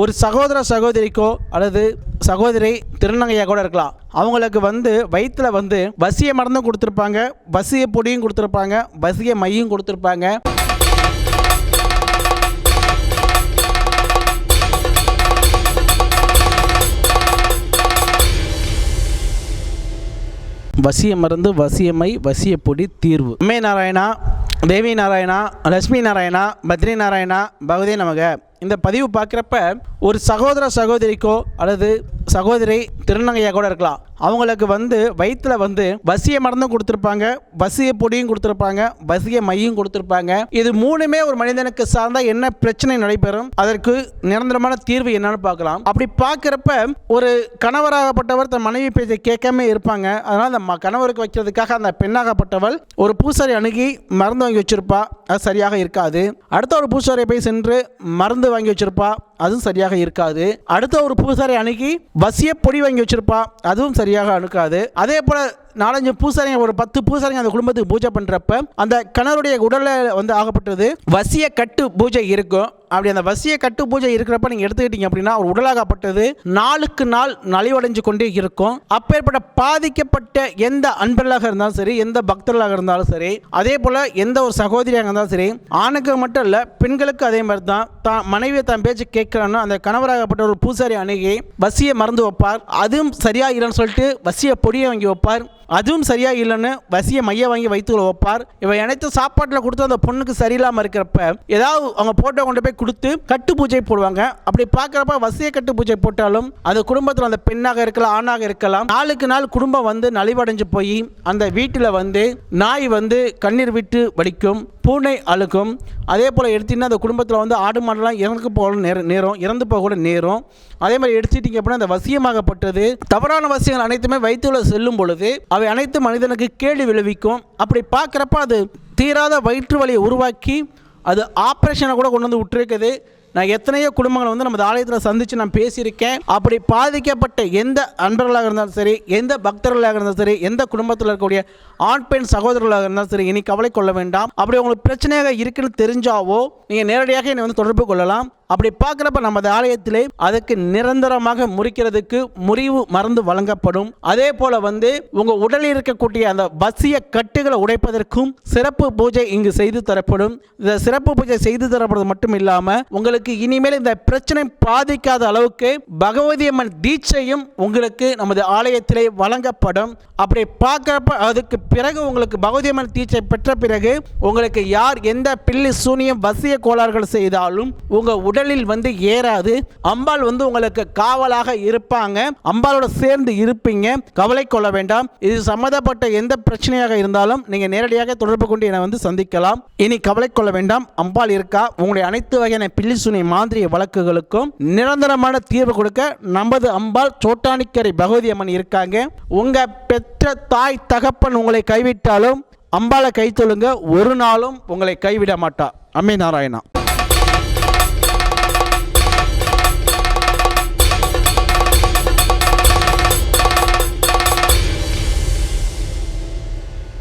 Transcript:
ஒரு சகோதர சகோதரிக்கோ அல்லது சகோதரி திருநங்கையாக கூட இருக்கலாம். அவங்களுக்கு வந்து வயிற்றில் வந்து வசிய மருந்தும் கொடுத்துருப்பாங்க வசிய பொடியும் கொடுத்துருப்பாங்க வசிய மையும் கொடுத்துருப்பாங்க. வசிய மருந்து வசியமை வசியப்பொடி தீர்வு. அம்மே நாராயணா தேவி நாராயணா லட்சுமி நாராயணா பத்ரி நாராயணா பகவதி நமக. இந்த பதிவு பார்க்குறப்ப ஒரு சகோதர சகோதரிக்கோ அல்லது சகோதரி திருநங்கையாக கூட இருக்கலாம். அவங்களுக்கு வந்து வயிற்றுல வந்து வசிய மருந்தும் கொடுத்துருப்பாங்க வசிய பொடியும் கொடுத்துருப்பாங்க வசிய மையும் கொடுத்துருப்பாங்க. இது மூணுமே ஒரு மனிதனுக்கு சார்ந்த என்ன பிரச்சனை நடைபெறும்? அதற்கு நிரந்தரமான தீர்வு என்னன்னு பார்க்கலாம். அப்படி பார்க்குறப்ப ஒரு கணவராகப்பட்டவர் தன் மனைவி பேச்சை கேட்காம இருப்பாங்க. அதனால் அந்த ம- கணவருக்கு வைக்கிறதுக்காக அந்த பெண்ணாகப்பட்டவள் ஒரு பூசாரி அணுகி மருந்து வாங்கி வச்சிருப்பா. அது சரியாக இருக்காது. அடுத்த ஒரு பூசாரியை போய் சென்று மருந்து வாங்கி வச்சிருப்பா. அதுவும் சரியாக இருக்காது. அடுத்த ஒரு பூசாரி அணுகி வசிய பொடி வாங்கி வச்சிருப்பா அதுவும் சரியாக அணுக்காது அதே போல நாலஞ்சு பூசாரிங்க ஒரு பத்து பூசாரிங்க அந்த குடும்பத்துக்கு பூஜை பண்ணுறப்ப அந்த கணவருடைய உடலில் வந்து ஆகப்பட்டது. வசிய கட்டு பூஜை இருக்கும். அப்படி அந்த வசிய கட்டு பூஜை இருக்கிறப்ப நீங்க எடுத்துக்கிட்டீங்க அப்படின்னா ஒரு உடலாகப்பட்டது நாளுக்கு நாள் நலிவடைஞ்சு கொண்டே இருக்கும். அப்பேற்பட்ட பாதிக்கப்பட்ட எந்த அன்பர்களாக இருந்தாலும் சரி எந்த பக்தர்களாக இருந்தாலும் சரி அதே போல எந்த ஒரு சகோதரியாக இருந்தாலும் சரி ஆணுக்கு மட்டும் இல்ல பெண்களுக்கு அதே மாதிரி தான் தான் மனைவியை தான் பேச்சு கேட்கறான்னு அந்த கணவராகப்பட்ட ஒரு பூசாரி அணுகி வசிய மறந்து வைப்பார். அதுவும் சரியா இல்லைன்னு சொல்லிட்டு வசிய பொடியை வாங்கி வைப்பார். அதுவும் சரியாக இல்லைன்னு வசிய மைய வாங்கி வயிற்றுக்குள்ள வைப்பார் இவை அனைத்து சாப்பாட்டில் கொடுத்து அந்த பொண்ணுக்கு சரியில்லாமல் இருக்கிறப்ப ஏதாவது அவங்க போட்டோ கொண்டு போய் கொடுத்து கட்டு பூஜை போடுவாங்க. அப்படி பார்க்குறப்ப வசிய கட்டு பூஜை போட்டாலும் அந்த குடும்பத்தில் அந்த பெண்ணாக இருக்கலாம் ஆணாக இருக்கலாம். நாளுக்கு நாள் குடும்பம் வந்து நலிவடைஞ்சு போய் அந்த வீட்டில் வந்து நாய் வந்து கண்ணீர் விட்டு வடிக்கும் பூனை அழுக்கும். அதே போல் எடுத்திங்கன்னா அந்த குடும்பத்தில் வந்து ஆடு மாடெல்லாம் இறந்து போக நேரம் நேரம் இறந்து போக கூட நேரம். அதே மாதிரி எடுத்துட்டீங்க அப்படின்னா அந்த வசியமாகப்பட்டது. தவறான வசியங்கள் அனைத்துமே வயிற்றுல செல்லும் பொழுது அவை அனைத்து மனிதனுக்கு கேடு விளைவிக்கும். அப்படி பார்க்குறப்ப அது தீராத வயிற்று வலியை உருவாக்கி அது ஆப்ரேஷனை கூட கொண்டு வந்து விட்டுருக்குது. நான் எத்தனையோ குடும்பங்களை வந்து நம்ம ஆலயத்தில் சந்தித்து நான் பேசியிருக்கேன். அப்படி பாதிக்கப்பட்ட எந்த அன்பர்களாக இருந்தாலும் சரி எந்த பக்தர்களாக இருந்தாலும் சரி எந்த குடும்பத்தில் இருக்கக்கூடிய ஆண் பெண் சகோதரர்களாக இருந்தாலும் சரி இனி கவலை கொள்ள வேண்டாம். அப்படி உங்களுக்கு பிரச்சனையாக இருக்குன்னு தெரிஞ்சாவோ நீங்கள் நேரடியாக என்னை வந்து தொடர்பு கொள்ளலாம். அப்படி பார்க்குறப்ப நமது ஆலயத்திலே அதுக்கு நிரந்தரமாக முறிக்கிறதுக்கு முறிவு மருந்து வழங்கப்படும். அதே போல வந்து உங்க உடலில் இருக்கக்கூடிய அந்த வசிய கட்டுகளை உடைப்பதற்கும் சிறப்பு பூஜை இங்கு செய்து தரப்படும். இந்த சிறப்பு பூஜை செய்து தரப்படுறது மட்டும் இல்லாமல் உங்களுக்கு இனிமேல் இந்த பிரச்சனை பாதிக்காத அளவுக்கு பகவதி அம்மன் தீட்சையும் உங்களுக்கு நமது ஆலயத்திலே வழங்கப்படும். அப்படி பார்க்குறப்ப அதுக்கு பிறகு உங்களுக்கு பகவதி அம்மன் தீட்சை பெற்ற பிறகு உங்களுக்கு யார் எந்த பில்லி சூனியம் வசிய கோளாறுகள் செய்தாலும் உங்கள் உடலில் வந்து ஏறாது. அம்பாள் வந்து உங்களுக்கு காவலாக இருப்பாங்க. அம்பாளோட சேர்ந்து இருப்பீங்க. கவலை கொள்ள வேண்டாம். இது சம்மந்தப்பட்ட எந்த பிரச்சனையாக இருந்தாலும் நீங்கள் நேரடியாக தொடர்பு கொண்டு என்னை வந்து சந்திக்கலாம். இனி கவலை கொள்ள வேண்டாம். அம்பாள் இருக்கா? உங்களுடைய அனைத்து வகையான பில்லி சூனிய மாந்திரிய வழக்குகளுக்கும் நிரந்தரமான தீர்வு கொடுக்க நமது அம்பாள் சோட்டானிக்கரை பகவதி அம்மன் இருக்காங்க. உங்க பெற்ற தாய் தகப்பன் உங்களை கைவிட்டாலும் அம்பாளை கை தொழுங்க. ஒரு நாளும் உங்களை கைவிட மாட்டா. அம்மை நாராயணா.